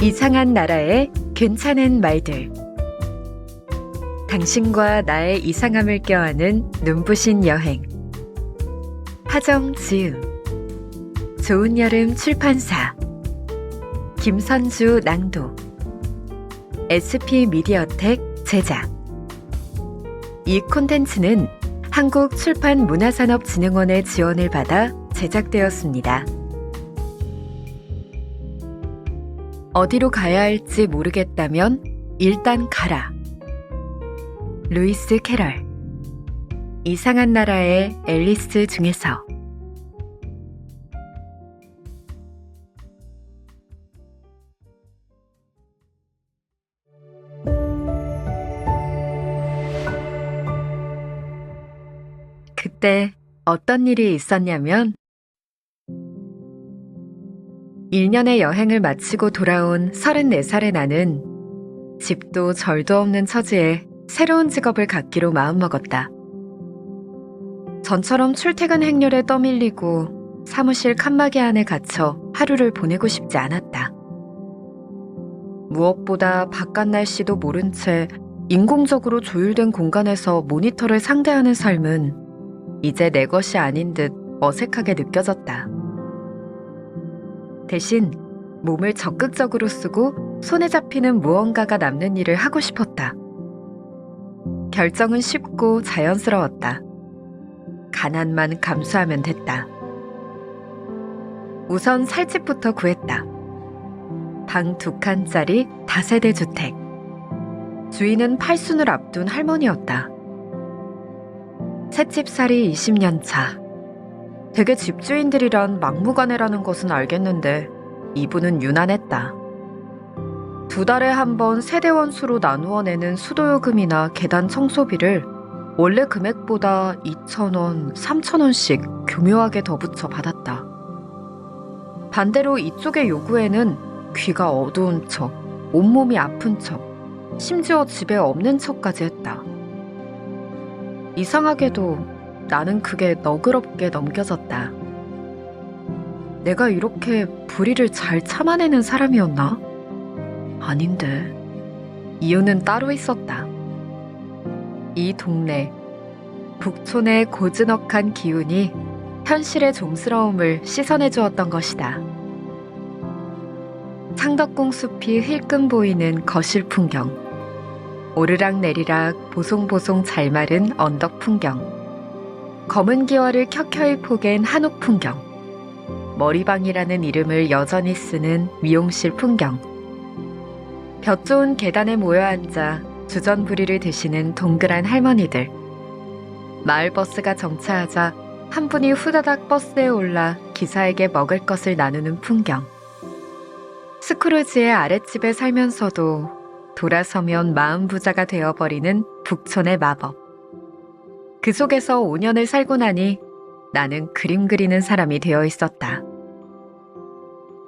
이상한 나라의 괜찮은 말들. 당신과 나의 이상함을 껴안은 눈부신 여행. 하정 지음. 좋은 여름 출판사. 김선주 낭독. SP 미디어텍 제작. 이 콘텐츠는 한국출판문화산업진흥원의 지원을 받아 제작되었습니다. 어디로 가야 할지 모르겠다면 일단 가라. 루이스 캐럴. 이상한 나라의 앨리스 중에서 그때 어떤 일이 있었냐면 1년의 여행을 마치고 돌아온 34살의 나는 집도 절도 없는 처지에 새로운 직업을 갖기로 마음먹었다. 전처럼 출퇴근 행렬에 떠밀리고 사무실 칸막이 안에 갇혀 하루를 보내고 싶지 않았다. 무엇보다 바깥 날씨도 모른 채 인공적으로 조율된 공간에서 모니터를 상대하는 삶은 이제 내 것이 아닌 듯 어색하게 느껴졌다. 대신 몸을 적극적으로 쓰고 손에 잡히는 무언가가 남는 일을 하고 싶었다. 결정은 쉽고 자연스러웠다. 가난만 감수하면 됐다. 우선 살집부터 구했다. 방 두 칸짜리 다세대 주택. 주인은 팔순을 앞둔 할머니였다. 새집살이 20년 차. 대개 집주인들이란 막무가내라는 것은 알겠는데 이분은 유난했다. 두 달에 한 번 세대원 수로 나누어 내는 수도요금이나 계단 청소비를 원래 금액보다 2,000원, 3,000원씩 교묘하게 더 붙여 받았다. 반대로 이쪽의 요구에는 귀가 어두운 척, 온몸이 아픈 척, 심지어 집에 없는 척까지 했다. 이상하게도 나는 그게 너그럽게 넘겨졌다. 내가 이렇게 불의를 잘 참아내는 사람이었나? 아닌데. 이유는 따로 있었다. 이 동네, 북촌의 고즈넉한 기운이 현실의 좀스러움을 씻어내 주었던 것이다. 창덕궁 숲이 힐끔 보이는 거실 풍경. 오르락 내리락 보송보송 잘 마른 언덕 풍경. 검은 기와를 켜켜이 포갠 한옥 풍경. 머리방이라는 이름을 여전히 쓰는 미용실 풍경. 볕 좋은 계단에 모여 앉아 주전부리를 드시는 동그란 할머니들. 마을 버스가 정차하자 한 분이 후다닥 버스에 올라 기사에게 먹을 것을 나누는 풍경. 스크루지의 아랫집에 살면서도 돌아서면 마음 부자가 되어버리는 북촌의 마법. 그 속에서 5년을 살고 나니 나는 그림 그리는 사람이 되어 있었다.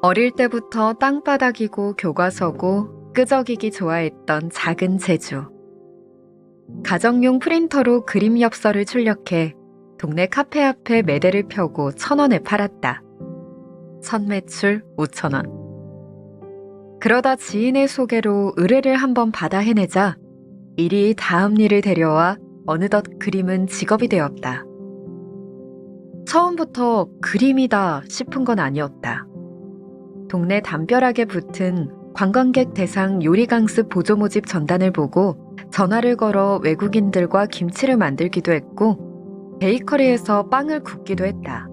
어릴 때부터 땅바닥이고 교과서고 끄적이기 좋아했던 작은 제주. 가정용 프린터로 그림 엽서를 출력해 동네 카페 앞에 매대를 펴고 천 원에 팔았다. 첫 매출 5천 원. 그러다 지인의 소개로 의뢰를 한번 받아 해내자 일이 다음 일을 데려와 어느덧 그림은 직업이 되었다. 처음부터 그림이다 싶은 건 아니었다. 동네 담벼락에 붙은 관광객 대상 요리강습 보조 모집 전단을 보고 전화를 걸어 외국인들과 김치를 만들기도 했고 베이커리에서 빵을 굽기도 했다.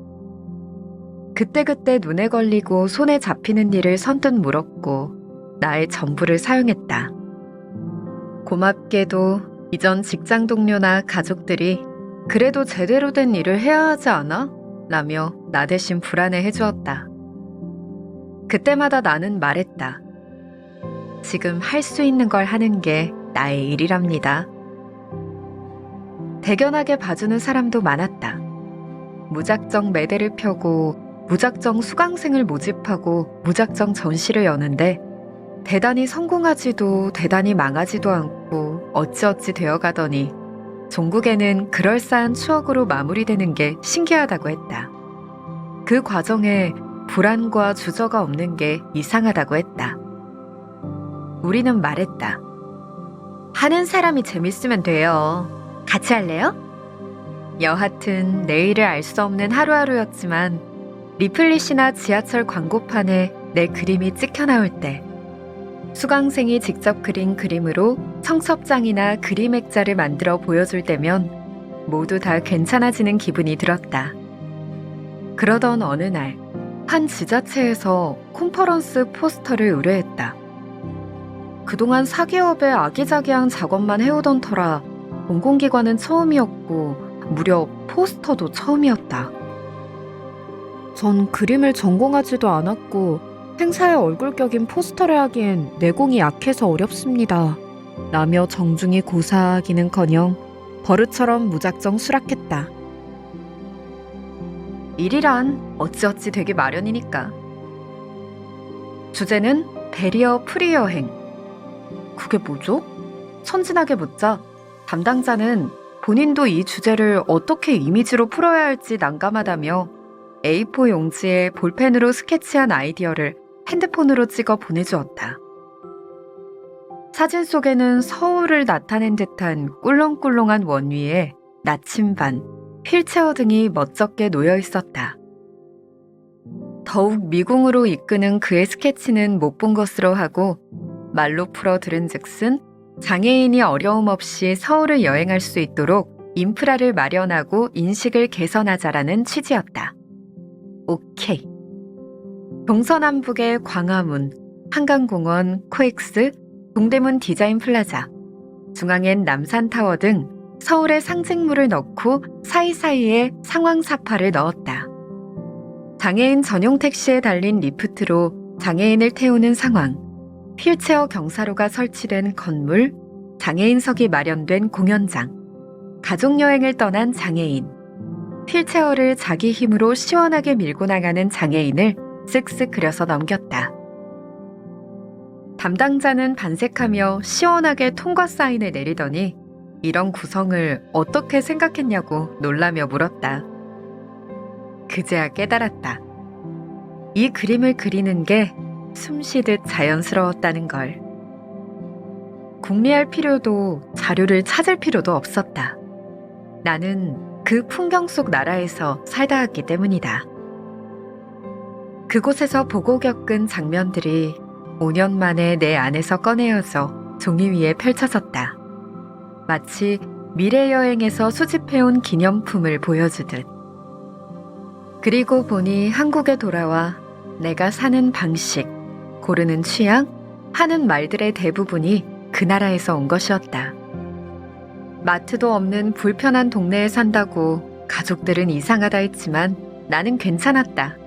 그때그때 눈에 걸리고 손에 잡히는 일을 선뜻 물었고 나의 전부를 사용했다. 고맙게도 이전 직장 동료나 가족들이 그래도 제대로 된 일을 해야 하지 않아? 라며 나 대신 불안해 해 주었다. 그때마다 나는 말했다. 지금 할 수 있는 걸 하는 게 나의 일이랍니다. 대견하게 봐주는 사람도 많았다. 무작정 매대를 펴고 무작정 수강생을 모집하고 무작정 전시를 여는데 대단히 성공하지도 대단히 망하지도 않고 어찌어찌 되어가더니 종국에는 그럴싸한 추억으로 마무리되는 게 신기하다고 했다. 그 과정에 불안과 주저가 없는 게 이상하다고 했다. 우리는 말했다. 하는 사람이 재밌으면 돼요. 같이 할래요? 여하튼 내일을 알 수 없는 하루하루였지만 리플릿이나 지하철 광고판에 내 그림이 찍혀 나올 때 수강생이 직접 그린 그림으로 청첩장이나 그림 액자를 만들어 보여줄 때면 모두 다 괜찮아지는 기분이 들었다. 그러던 어느 날, 한 지자체에서 컨퍼런스 포스터를 의뢰했다. 그동안 사기업의 아기자기한 작업만 해오던 터라 공공기관은 처음이었고 무려 포스터도 처음이었다. 전 그림을 전공하지도 않았고 행사에 얼굴격인 포스터를 하기엔 내공이 약해서 어렵습니다. 라며 정중히 고사하기는커녕 버릇처럼 무작정 수락했다. 일이란 어찌어찌 되기 마련이니까. 주제는 베리어 프리 여행. 그게 뭐죠? 천진하게 묻자 담당자는 본인도 이 주제를 어떻게 이미지로 풀어야 할지 난감하다며 A4 용지에 볼펜으로 스케치한 아이디어를 핸드폰으로 찍어 보내주었다. 사진 속에는 서울을 나타낸 듯한 꿀렁꿀렁한 원위에 나침반, 휠체어 등이 멋쩍게 놓여 있었다. 더욱 미궁으로 이끄는 그의 스케치는 못 본 것으로 하고 말로 풀어 들은 즉슨 장애인이 어려움 없이 서울을 여행할 수 있도록 인프라를 마련하고 인식을 개선하자라는 취지였다. 오케이. 동서남북의 광화문, 한강공원, 코엑스, 동대문 디자인 플라자, 중앙엔 남산타워 등 서울의 상징물을 넣고 사이사이에 상황사파를 넣었다. 장애인 전용 택시에 달린 리프트로 장애인을 태우는 상황, 휠체어 경사로가 설치된 건물, 장애인석이 마련된 공연장, 가족여행을 떠난 장애인, 휠체어를 자기 힘으로 시원하게 밀고 나가는 장애인을 쓱쓱 그려서 넘겼다. 담당자는 반색하며 시원하게 통과 사인을 내리더니 이런 구성을 어떻게 생각했냐고 놀라며 물었다. 그제야 깨달았다. 이 그림을 그리는 게 숨쉬듯 자연스러웠다는 걸. 궁리할 필요도 자료를 찾을 필요도 없었다. 나는 그 풍경 속 나라에서 살다 왔기 때문이다. 그곳에서 보고 겪은 장면들이 5년 만에 내 안에서 꺼내어져 종이 위에 펼쳐졌다. 마치 미래 여행에서 수집해온 기념품을 보여주듯. 그리고 보니 한국에 돌아와 내가 사는 방식, 고르는 취향, 하는 말들의 대부분이 그 나라에서 온 것이었다. 마트도 없는 불편한 동네에 산다고 가족들은 이상하다 했지만 나는 괜찮았다.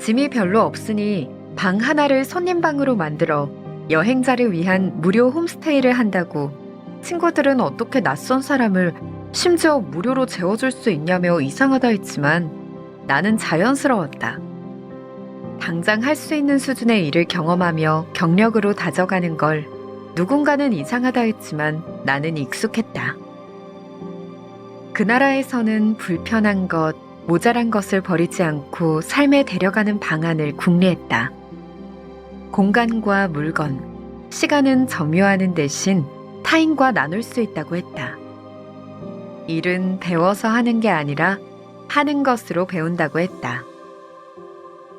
짐이 별로 없으니 방 하나를 손님 방으로 만들어 여행자를 위한 무료 홈스테이를 한다고 친구들은 어떻게 낯선 사람을 심지어 무료로 재워줄 수 있냐며 이상하다 했지만 나는 자연스러웠다. 당장 할 수 있는 수준의 일을 경험하며 경력으로 다져가는 걸 누군가는 이상하다 했지만 나는 익숙했다. 그 나라에서는 불편한 것, 모자란 것을 버리지 않고 삶에 데려가는 방안을 궁리했다. 공간과 물건, 시간은 점유하는 대신 타인과 나눌 수 있다고 했다. 일은 배워서 하는 게 아니라 하는 것으로 배운다고 했다.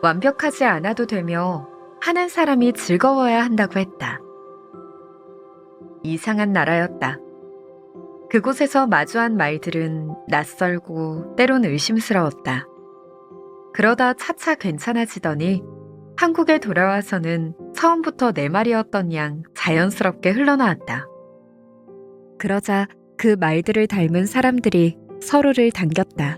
완벽하지 않아도 되며 하는 사람이 즐거워야 한다고 했다. 이상한 나라였다. 그곳에서 마주한 말들은 낯설고 때론 의심스러웠다. 그러다 차차 괜찮아지더니 한국에 돌아와서는 처음부터 내 말이었던 양 자연스럽게 흘러나왔다. 그러자 그 말들을 닮은 사람들이 서로를 당겼다.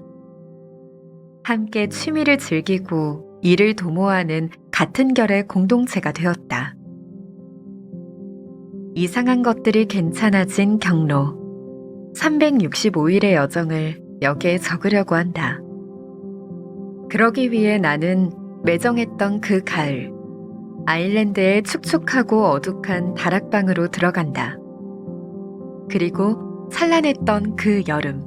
함께 취미를 즐기고 일을 도모하는 같은 결의 공동체가 되었다. 이상한 것들이 괜찮아진 경로. 365일의 여정을 여기에 적으려고 한다. 그러기 위해 나는 매정했던 그 가을, 아일랜드의 축축하고 어둑한 다락방으로 들어간다. 그리고 찬란했던 그 여름,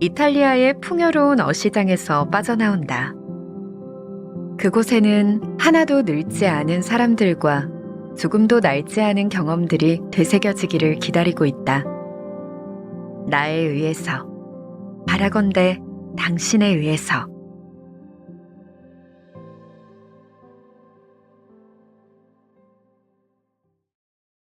이탈리아의 풍요로운 어시장에서 빠져나온다. 그곳에는 하나도 늙지 않은 사람들과 조금도 낡지 않은 경험들이 되새겨지기를 기다리고 있다. 나에 의해서, 바라건대 당신에 의해서.